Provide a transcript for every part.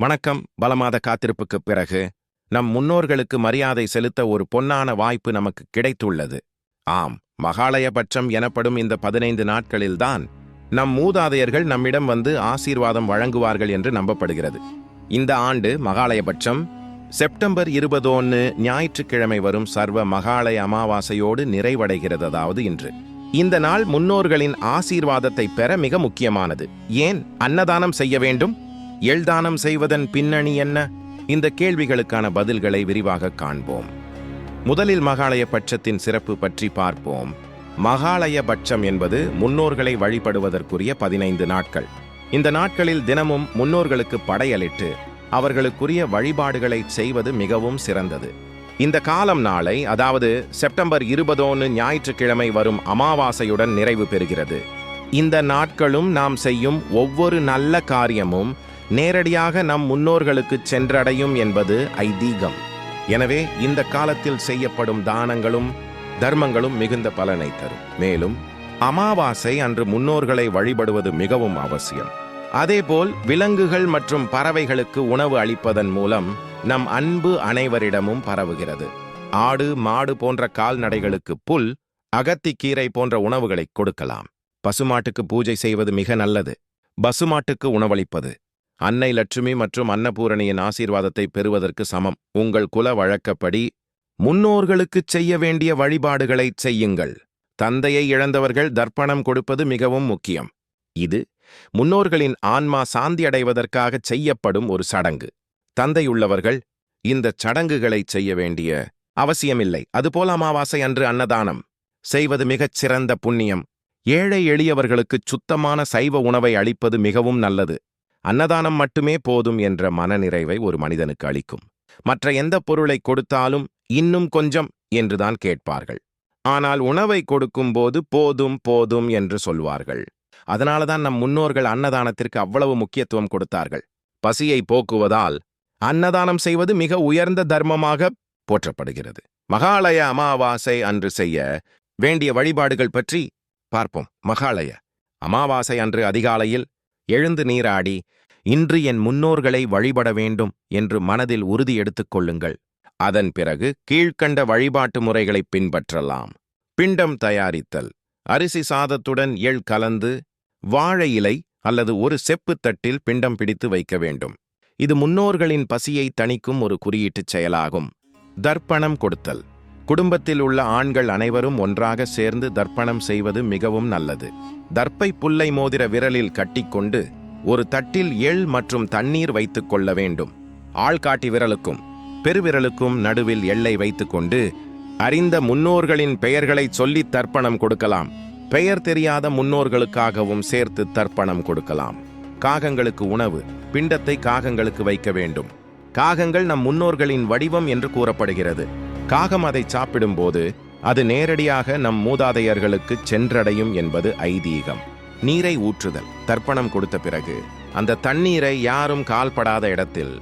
வணக்கம். பலமாத காத்திருப்புக்குப் பிறகு நம் முன்னோர்களுக்கு மரியாதை செலுத்த ஒரு பொன்னான வாய்ப்பு நமக்கு கிடைத்துள்ளது. ஆம் மகாலயபட்சம் எனப்படும் இந்த பதினைந்து நாட்களில்தான் நம் மூதாதையர்கள் நம்மிடம் வந்து ஆசீர்வாதம் வழங்குவார்கள் என்று நம்பப்படுகிறது. இந்த ஆண்டு மகாலயபட்சம் செப்டம்பர் இருபதோன்னு ஞாயிற்றுக்கிழமை வரும் சர்வ மகாலய அமாவாசையோடு நிறைவடைகிறது அதாவது இன்று. இந்த நாள் முன்னோர்களின் ஆசீர்வாதத்தை பெற மிக முக்கியமானது. ஏன்? அன்னதானம் செய்ய வேண்டும் எள்தானம் செய்வதன் பின்னணி என்ன? இந்த கேள்விகளுக்கான பதில்களை விரிவாக காண்போம். முதலில் மகாலய பட்சத்தின் சிறப்பு பற்றி பார்ப்போம். மகாலய பட்சம் என்பது முன்னோர்களை வழிபடுவதற்குரிய பதினைந்து நாட்கள். இந்த நாட்களில் தினமும் முன்னோர்களுக்கு படையலிட்டு அவர்களுக்குரிய வழிபாடுகளை செய்வது மிகவும் சிறந்தது. இந்த காலம் நாளை அதாவது செப்டம்பர் இருபதோன்னு ஞாயிற்றுக்கிழமை வரும் அமாவாசையுடன் நிறைவு பெறுகிறது. இந்த நாட்களும் நாம் செய்யும் ஒவ்வொரு நல்ல காரியமும் நேரடியாக நம் முன்னோர்களுக்கு சென்றடையும் என்பது ஐதீகம். எனவே இந்த காலத்தில் செய்யப்படும் தானங்களும் தர்மங்களும் மிகுந்த பலனை தரும். மேலும் அமாவாசை அன்று முன்னோர்களை வழிபடுவது மிகவும் அவசியம். அதேபோல் விலங்குகள் மற்றும் பறவைகளுக்கு உணவு அளிப்பதன் மூலம் நம் அன்பு அனைவரிடமும் பரவுகிறது. ஆடு மாடு போன்ற கால்நடைகளுக்கு புல் அகத்திக்கீரை போன்ற உணவுகளை கொடுக்கலாம். பசுமாட்டுக்கு பூஜை செய்வது மிக நல்லது. பசுமாட்டுக்கு உணவளிப்பது அன்னை லட்சுமி மற்றும் அன்னபூரணியின் ஆசீர்வாதத்தை பெறுவதற்கு சமம். உங்கள் குல வழக்கப்படி முன்னோர்களுக்குச் செய்ய வேண்டிய வழிபாடுகளைச் செய்யுங்கள். தந்தையை இழந்தவர்கள் தர்ப்பணம் கொடுப்பது மிகவும் முக்கியம். இது முன்னோர்களின் ஆன்மா சாந்தியடைவதற்காகச் செய்யப்படும் ஒரு சடங்கு. தந்தையுள்ளவர்கள் இந்தச் சடங்குகளைச் செய்ய வேண்டிய அவசியமில்லை. அதுபோல அமாவாசை அன்று அன்னதானம் செய்வது மிகச் சிறந்த புண்ணியம். ஏழை எளியவர்களுக்குச் சுத்தமான சைவ உணவை அளிப்பது மிகவும் நல்லது. அன்னதானம் மட்டுமே போதும் என்ற மனநிறைவை ஒரு மனிதனுக்கு அளிக்கும். மற்ற எந்த பொருளை கொடுத்தாலும் இன்னும் கொஞ்சம் என்றுதான் கேட்பார்கள். ஆனால் உணவை கொடுக்கும்போது போதும் போதும் என்று சொல்வார்கள். அதனாலதான் நம் முன்னோர்கள் அன்னதானத்திற்கு அவ்வளவு முக்கியத்துவம் கொடுத்தார்கள். பசியை போக்குவதால் அன்னதானம் செய்வது மிக உயர்ந்த தர்மமாக போற்றப்படுகிறது. மகாலய அமாவாசை அன்று செய்ய வேண்டிய வழிபாடுகள் பற்றி பார்ப்போம். மகாலய அமாவாசை அன்று அதிகாலையில் எழுந்து நீராடி இன்று என் முன்னோர்களை வழிபட வேண்டும் என்று மனதில் உறுதி எடுத்துக் கொள்ளுங்கள். அதன் பிறகு கீழ்க்கண்ட வழிபாட்டு முறைகளை பின்பற்றலாம். பிண்டம் தயாரித்தல். அரிசி சாதத்துடன் எள் கலந்து வாழை இலை அல்லது ஒரு செப்புத் தட்டில் பிண்டம் பிடித்து வைக்க வேண்டும். இது முன்னோர்களின் பசியை தணிக்கும் ஒரு குறியீட்டுச் செயலாகும். தர்ப்பணம் கொடுத்தல். குடும்பத்தில் உள்ள ஆண்கள் அனைவரும் ஒன்றாக சேர்ந்து தர்ப்பணம் செய்வது மிகவும் நல்லது. தர்ப்பை புல்லை மோதிர விரலில் கட்டிக்கொண்டு ஒரு தட்டில் எள் மற்றும் தண்ணீர் வைத்துக் கொள்ள வேண்டும். ஆள்காட்டி விரலுக்கும் பெருவிரலுக்கும் நடுவில் எள்ளை வைத்துக்கொண்டு அறிந்த முன்னோர்களின் பெயர்களை சொல்லி தர்ப்பணம் கொடுக்கலாம். பெயர் தெரியாத முன்னோர்களுக்காகவும் சேர்த்து தர்ப்பணம் கொடுக்கலாம். காகங்களுக்கு உணவு பிண்டத்தை காகங்களுக்கு வைக்க வேண்டும். காகங்கள் நம் முன்னோர்களின் வடிவம் என்று கூறப்படுகிறது. காகம் அதை சாப்பிடும்போது அது நேரடியாக நம் மூதாதையர்களுக்கு சென்றடையும் என்பது ஐதீகம். நீரை ஊற்றுதல் தர்ப்பணம் கொடுத்த பிறகு அந்த தண்ணீரை யாரும் கால்படாத இடத்தில்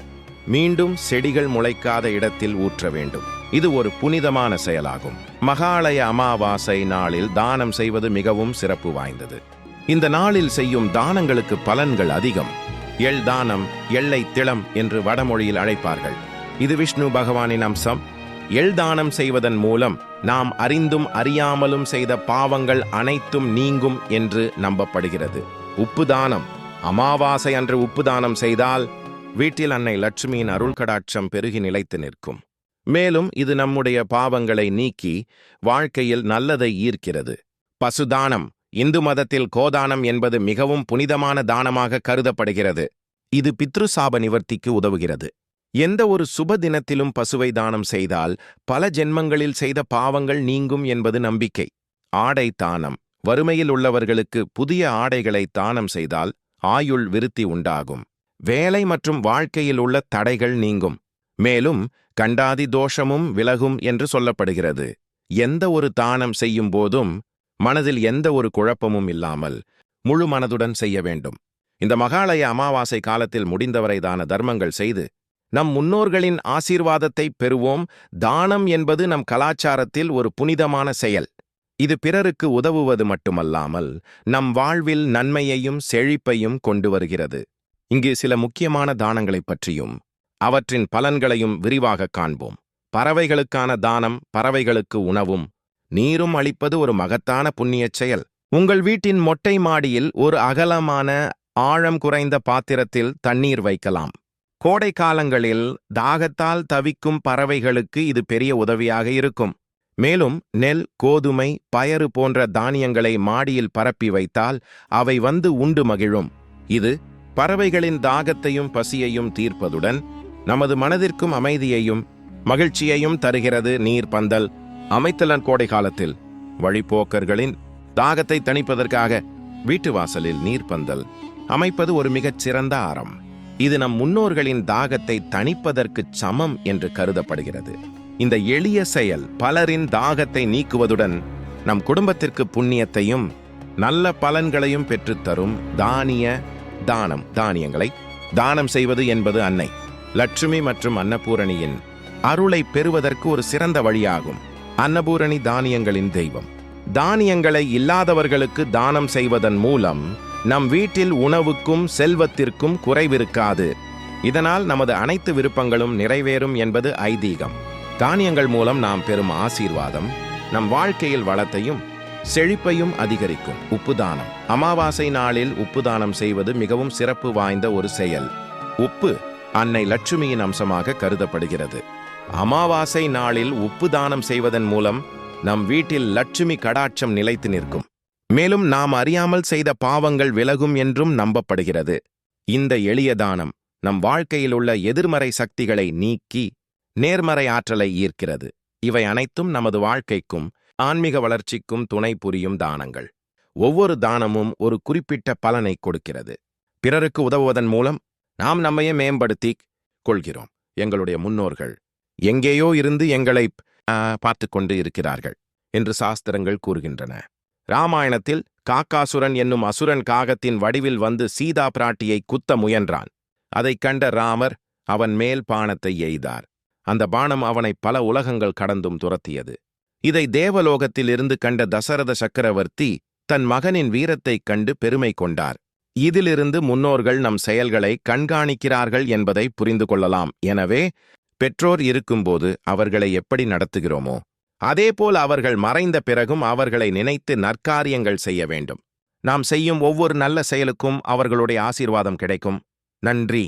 மீண்டும் செடிகள் முளைக்காத இடத்தில் ஊற்ற வேண்டும். இது ஒரு புனிதமான செயலாகும். மகாலய அமாவாசை நாளில் தானம் செய்வது மிகவும் சிறப்பு வாய்ந்தது. இந்த நாளில் செய்யும் தானங்களுக்கு பலன்கள் அதிகம். எள் தானம் எள்ளை திளம் என்று வடமொழியில் அழைப்பார்கள். இது விஷ்ணு பகவானின் அம்சம். எள் தானம் செய்வதன் மூலம் நாம் அறிந்தும் அறியாமலும் செய்த பாவங்கள் அனைத்தும் நீங்கும் என்று நம்பப்படுகிறது. உப்பு தானம் அமாவாசை அன்று உப்பு தானம் செய்தால் வீட்டில் அன்னை லட்சுமியின் அருள் கடாட்சம் பெருகி நிலைத்து நிற்கும். மேலும் இது நம்முடைய பாவங்களை நீக்கி வாழ்க்கையில் நல்லதை ஈர்க்கிறது. பசுதானம். இந்து மதத்தில் கோதானம் என்பது மிகவும் புனிதமான தானமாக கருதப்படுகிறது. இது பித்ருசாப நிவர்த்திக்கு உதவுகிறது. எந்த ஒரு சுப தினத்திலும் பசுவை தானம் செய்தால் பல ஜென்மங்களில் செய்த பாவங்கள் நீங்கும் என்பது நம்பிக்கை. ஆடை தானம். வறுமையில் உள்ளவர்களுக்கு புதிய ஆடைகளை தானம் செய்தால் ஆயுள் விருத்தி உண்டாகும். வேலை மற்றும் வாழ்க்கையில் உள்ள தடைகள் நீங்கும். மேலும் கண்டாதி தோஷமும் விலகும் என்று சொல்லப்படுகிறது. எந்த ஒரு தானம் செய்யும் போதும் மனதில் எந்த ஒரு குழப்பமும் இல்லாமல் முழு மனதுடன் செய்ய வேண்டும். இந்த மகாலய அமாவாசை காலத்தில் முடிந்தவரை தான தர்மங்கள் செய்து நம் முன்னோர்களின் ஆசீர்வாதத்தை பெறுவோம். தானம் என்பது நம் கலாச்சாரத்தில் ஒரு புனிதமான செயல். இது பிறருக்கு உதவுவது மட்டுமல்லாமல் நம் வாழ்வில் நன்மையையும் செழிப்பையும் கொண்டு வருகிறது. இங்கு சில முக்கியமான தானங்களைப் பற்றியும் அவற்றின் பலன்களையும் விரிவாக காண்போம். பறவைகளுக்கான தானம் பறவைகளுக்கு உணவும் நீரும் அளிப்பது ஒரு மகத்தான புண்ணியச் செயல். உங்கள் வீட்டின் மொட்டை மாடியில் ஒரு அகலமான ஆழம் குறைந்த பாத்திரத்தில் தண்ணீர் வைக்கலாம். கோடை காலங்களில் தாகத்தால் தவிக்கும் பறவைகளுக்கு இது பெரிய உதவியாக இருக்கும். மேலும் நெல் கோதுமை பயறு போன்ற தானியங்களை மாடியில் பரப்பி வைத்தால் அவை வந்து உண்டு மகிழும். இது பறவைகளின் தாகத்தையும் பசியையும் தீர்ப்பதுடன் நமது மனதிற்கும் அமைதியையும் மகிழ்ச்சியையும் தருகிறது நீர் பந்தல். அமைத்தலன் கோடை காலத்தில் வழிப்போக்கர்களின் தாகத்தை தணிப்பதற்காக வீட்டு வாசலில் நீர்ப்பந்தல் அமைப்பது ஒரு மிகச் சிறந்த அறம் இது நம் முன்னோர்களின் தாகத்தை தணிப்பதற்கு சமம் என்று கருதப்படுகிறது. இந்த எளிய செயல் பலரின் தாகத்தை நீக்குவதுடன் நம் குடும்பத்திற்கு புண்ணியத்தையும் நல்ல பலன்களையும் பெற்றுத்தரும் தானிய தானம் தானியங்களை தானம் செய்வது என்பது அன்னை. லட்சுமி மற்றும் அன்னபூரணியின் அருளை பெறுவதற்கு ஒரு சிறந்த வழியாகும். அன்னபூரணி தானியங்களின் தெய்வம். தானியங்களை இல்லாதவர்களுக்கு தானம் செய்வதன் மூலம் நம் வீட்டில் உணவுக்கும் செல்வத்திற்கும் குறைவிருக்காது. இதனால் நமது அனைத்து விருப்பங்களும் நிறைவேறும் என்பது ஐதீகம். தானியங்கள் மூலம் நாம் பெறும் ஆசீர்வாதம் நம் வாழ்க்கையில் வளத்தையும் செழிப்பையும் அதிகரிக்கும். உப்பு தானம் அமாவாசை நாளில் உப்பு தானம் செய்வது மிகவும் சிறப்பு வாய்ந்த ஒரு செயல். உப்பு அன்னை லட்சுமியின் அம்சமாக கருதப்படுகிறது. அமாவாசை நாளில் உப்பு தானம் செய்வதன் மூலம் நம் வீட்டில் லட்சுமி கடாட்சம் நிலைத்து நிற்கும். மேலும் நாம் அறியாமல் செய்த பாவங்கள் விலகும் என்றும் நம்பப்படுகிறது. இந்த எளிய தானம் நம் வாழ்க்கையில் உள்ள எதிர்மறை சக்திகளை நீக்கி நேர்மறை ஆற்றலை ஈர்க்கிறது. இவை அனைத்தும் நமது வாழ்க்கைக்கும் ஆன்மீக வளர்ச்சிக்கும் துணை புரியும் தானங்கள். ஒவ்வொரு தானமும் ஒரு குறிப்பிட்ட பலனை கொடுக்கிறது. பிறருக்கு உதவுவதன் மூலம் நாம் நம்மையே மேம்படுத்தி கொள்கிறோம். எங்களுடைய முன்னோர்கள் எங்கேயோ இருந்து எங்களை பார்த்து கொண்டு இருக்கிறார்கள் என்று சாஸ்திரங்கள் கூறுகின்றன. ராமாயணத்தில் காக்காசுரன் என்னும் அசுரன் காகத்தின் வடிவில் வந்து சீதா பிராட்டியை குத்த முயன்றான். அதைக் கண்ட ராமர் அவன் மேல் பாணத்தை எய்தார். அந்த பாணம் அவனை பல உலகங்கள் கடந்தும் துரத்தியது. இதை தேவலோகத்தில் இருந்து கண்ட தசரத சக்கரவர்த்தி தன் மகனின் வீரத்தைக் கண்டு பெருமை கொண்டார். இதிலிருந்து முன்னோர்கள் நம் செயல்களை கண்காணிக்கிறார்கள் என்பதை புரிந்து கொள்ளலாம். எனவே பெற்றோர் இருக்கும்போது அவர்களை எப்படி நடத்துகிறோமோ அதேபோல் அவர்கள் மறைந்த பிறகும் அவர்களை நினைத்து நற்காரியங்கள் செய்ய வேண்டும். நாம் செய்யும் ஒவ்வொரு நல்ல செயலுக்கும் அவர்களுடைய ஆசீர்வாதம் கிடைக்கும். நன்றி.